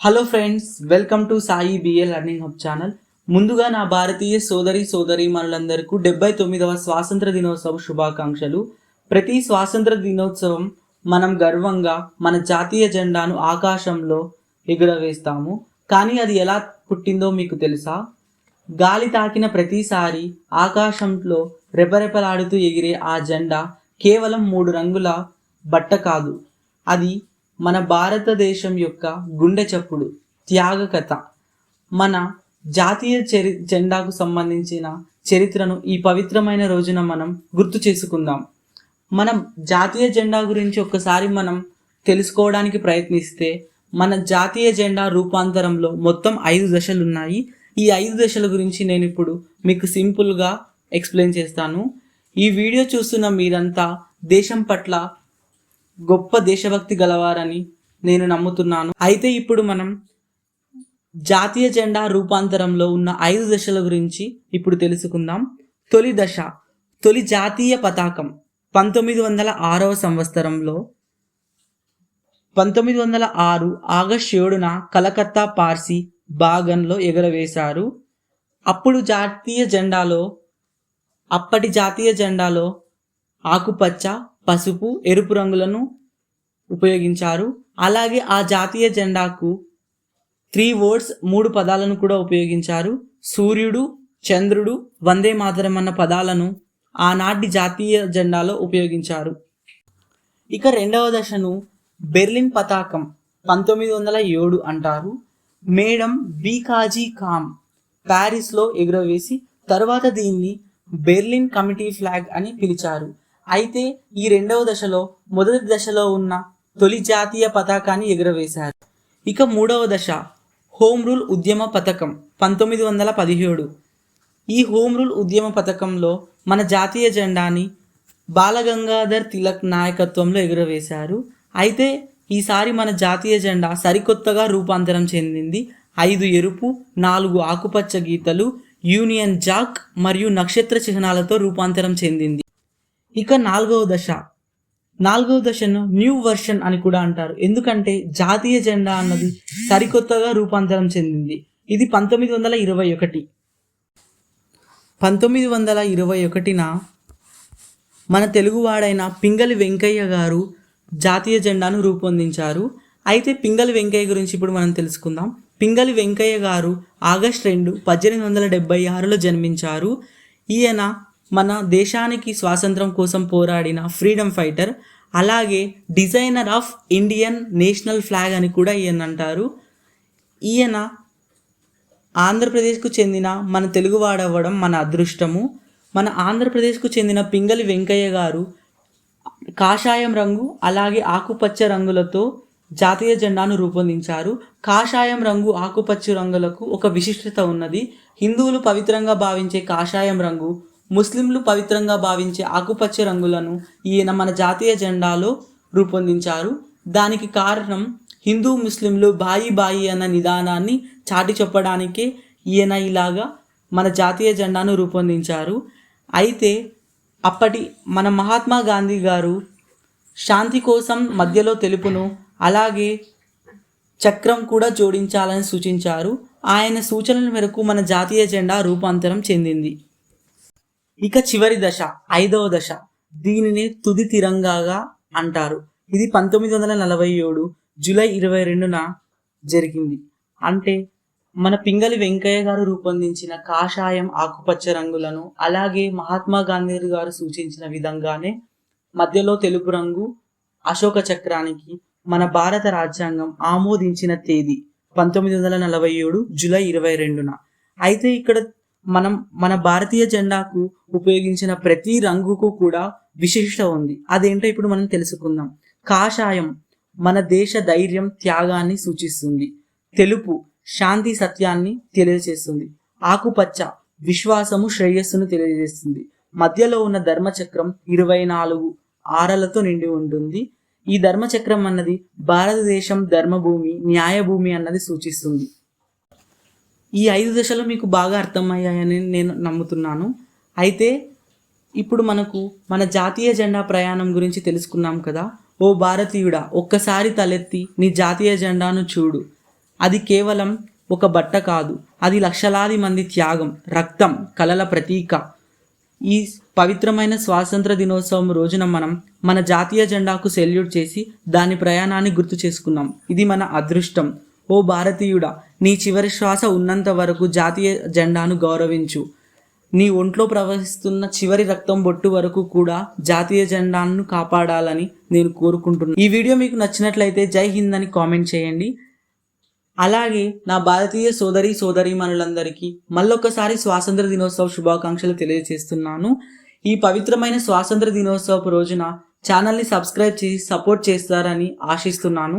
Hello friends welcome to Sai BA learning hub channel ముందుగా నా భారతీయ సోదరి సోదరి మనులందరికీ డెబ్బై తొమ్మిదవ స్వాతంత్ర దినోత్సవ శుభాకాంక్షలు. ప్రతి స్వాతంత్ర దినోత్సవం మనం గర్వంగా మన జాతీయ జెండాను ఆకాశంలో ఎగురవేస్తాము. కానీ అది ఎలా పుట్టిందో మీకు తెలుసా? గాలి తాకిన ప్రతిసారి ఆకాశంలో రెపరెపలాడుతూ ఎగిరే ఆ జెండా కేవలం మూడు రంగుల బట్ట కాదు. అది మన భారతదేశం యొక్క గుండె చప్పుడు త్యాగ కథ మన జాతీయ చరి జెండాకు సంబంధించిన చరిత్రను ఈ పవిత్రమైన రోజున మనం గుర్తు చేసుకుందాం. మనం జాతీయ జెండా గురించి ఒక్కసారి మనం తెలుసుకోవడానికి ప్రయత్నిస్తే మన జాతీయ జెండా రూపాంతరంలో మొత్తం ఐదు దశలు ఉన్నాయి ఈ ఐదు దశల గురించి నేను ఇప్పుడు మీకు సింపుల్గా ఎక్స్ప్లెయిన్ చేస్తాను. ఈ వీడియో చూస్తున్న మీరంతా దేశం పట్ల గొప్ప దేశభక్తి గలవారని నేను నమ్ముతున్నాను. అయితే ఇప్పుడు మనం జాతీయ జెండా రూపాంతరంలో ఉన్న ఐదు దశల గురించి ఇప్పుడు తెలుసుకుందాం. తొలి దశ తొలి జాతీయ పతాకం. పంతొమ్మిది వందల ఆరవ సంవత్సరంలో పంతొమ్మిది వందల ఆరు ఆగస్ట్ ఏడున కలకత్తా పార్సీ బాగన్లో ఎగరవేశారు. అప్పుడు జాతీయ జెండాలో అప్పటి జాతీయ జెండాలో ఆకుపచ్చ పసుపు ఎరుపు రంగులను ఉపయోగించారు. అలాగే ఆ జాతీయ జెండాకు త్రీ వర్డ్స్ మూడు పదాలను కూడా ఉపయోగించారు. సూర్యుడు చంద్రుడు వందే మాతరం అన్న పదాలను ఆనాటి జాతీయ జెండాలో ఉపయోగించారు. ఇక రెండవ దశను బెర్లిన్ పతాకం పంతొమ్మిది వందల ఏడు అంటారు. మేడం బీకాజీ కామ్ ప్యారిస్లో ఎగురవేసి తర్వాత దీన్ని బెర్లిన్ కమిటీ ఫ్లాగ్ అని పిలిచారు. అయితే ఈ రెండవ దశలో మొదటి దశలో ఉన్న తొలి జాతీయ పతాకాన్ని ఎగురవేశారు. ఇక మూడవ దశ హోమ్ రూల్ ఉద్యమ పథకం పంతొమ్మిది వందల పదిహేడు. ఈ హోమ్ రూల్ ఉద్యమ పథకంలో మన జాతీయ జెండాని బాలగంగాధర్ తిలక్ నాయకత్వంలో ఎగురవేశారు. అయితే ఈసారి మన జాతీయ జెండా సరికొత్తగా రూపాంతరం చెందింది. ఐదు ఎరుపు నాలుగు ఆకుపచ్చ గీతలు యూనియన్ జాక్ మరియు నక్షత్ర చిహ్నాలతో రూపాంతరం చెందింది. ఇక నాలుగవ దశ. నాలుగవ దశను న్యూ వర్షన్ అని కూడా అంటారు. ఎందుకంటే జాతీయ జెండా అన్నది సరికొత్తగా రూపాంతరం చెందింది. ఇది పంతొమ్మిది వందల ఇరవై ఒకటి. పంతొమ్మిది వందల ఇరవై ఒకటిన మన తెలుగువాడైన పింగళి వెంకయ్య గారు జాతీయ జెండాను రూపొందించారు. అయితే పింగళి వెంకయ్య గురించి ఇప్పుడు మనం తెలుసుకుందాం. పింగళి వెంకయ్య గారు ఆగస్ట్ రెండు పద్దెనిమిది వందల డెబ్బై ఆరులో జన్మించారు. ఈయన మన దేశానికి స్వాతంత్రం కోసం పోరాడిన ఫ్రీడమ్ ఫైటర్ అలాగే designer of Indian national flag అని కూడా ఈయన అంటారు. ఈయన ఆంధ్రప్రదేశ్కు చెందిన మన తెలుగువాడవ్వడం మన అదృష్టము. మన ఆంధ్రప్రదేశ్కు చెందిన పింగళి వెంకయ్య గారు కాషాయం రంగు అలాగే ఆకుపచ్చ రంగులతో జాతీయ జెండాను రూపొందించారు. కాషాయం రంగు ఆకుపచ్చ రంగులకు ఒక విశిష్టత ఉన్నది. హిందువులు పవిత్రంగా భావించే కాషాయం రంగు ముస్లింలు పవిత్రంగా భావించే ఆకుపచ్చ రంగులను ఈయన మన జాతీయ జెండాలో రూపొందించారు. దానికి కారణం హిందూ ముస్లింలు బాయి బాయి అన్న నిదానాన్ని చాటి చెప్పడానికే ఈయన ఇలాగా మన జాతీయ జెండాను రూపొందించారు. అయితే అప్పటి మన మహాత్మా గాంధీ గారు శాంతి కోసం మధ్యలో తెలుపును అలాగే చక్రం కూడా జోడించాలని సూచించారు. ఆయన సూచనల మేరకు మన జాతీయ జెండా రూపాంతరం చెందింది. ఇక చివరి దశ ఐదవ దశ. దీనిని తుది తిరంగాగా అంటారు. ఇది పంతొమ్మిది వందల నలభై ఏడు జూలై ఇరవై రెండున జరిగింది. అంటే మన పింగళి వెంకయ్య గారు రూపొందించిన కాషాయం ఆకుపచ్చ రంగులను అలాగే మహాత్మా గాంధీ గారు సూచించిన విధంగానే మధ్యలో తెలుపు రంగు అశోక చక్రానికి మన భారత రాజ్యాంగం ఆమోదించిన తేదీ పంతొమ్మిది వందల నలభై ఏడు జూలై ఇరవై రెండున. అయితే ఇక్కడ మనం మన భారతీయ జెండాకు ఉపయోగించిన ప్రతి రంగుకు కూడా విశిష్టత ఉంది. అదేంటో ఇప్పుడు మనం తెలుసుకుందాం. కాషాయం మన దేశ ధైర్యం త్యాగాన్ని సూచిస్తుంది. తెలుపు శాంతి సత్యాన్ని తెలియజేస్తుంది. ఆకుపచ్చ విశ్వాసము శ్రేయస్సును తెలియజేస్తుంది. మధ్యలో ఉన్న ధర్మచక్రం ఇరవై నాలుగు ఆరలతో నిండి ఉంటుంది. ఈ ధర్మచక్రం అన్నది భారతదేశం ధర్మభూమి న్యాయభూమి అన్నది సూచిస్తుంది. ఈ ఐదు దశలు మీకు బాగా అర్థమయ్యాయని నేను నమ్ముతున్నాను. అయితే ఇప్పుడు మనకు మన జాతీయ జెండా ప్రయాణం గురించి తెలుసుకున్నాం కదా. ఓ భారతీయుడా ఒక్కసారి తలెత్తి నీ జాతీయ జెండాను చూడు. అది కేవలం ఒక బట్ట కాదు అది లక్షలాది మంది త్యాగం రక్తం కలల ప్రతీక. ఈ పవిత్రమైన స్వాతంత్ర దినోత్సవం రోజున మనం మన జాతీయ జెండాకు సెల్యూట్ చేసి దాని ప్రయాణాన్ని గుర్తు చేసుకున్నాం. ఇది మన అదృష్టం. ఓ భారతీయుడా నీ చివరి శ్వాస ఉన్నంత వరకు జాతీయ జెండాను గౌరవించు. నీ ఒంట్లో ప్రవహిస్తున్న చివరి రక్తం బొట్టు వరకు కూడా జాతీయ జెండాను కాపాడాలని నేను కోరుకుంటున్నాను ఈ వీడియో మీకు నచ్చినట్లయితే జై హింద్ అని కామెంట్ చేయండి. అలాగే నా భారతీయ సోదరి సోదరీమణులందరికీ మళ్ళొక్కసారి స్వాతంత్ర దినోత్సవ శుభాకాంక్షలు తెలియజేస్తున్నాను ఈ పవిత్రమైన స్వాతంత్ర దినోత్సవ రోజున ఛానల్ని సబ్స్క్రైబ్ చేసి సపోర్ట్ చేస్తారని ఆశిస్తున్నాను.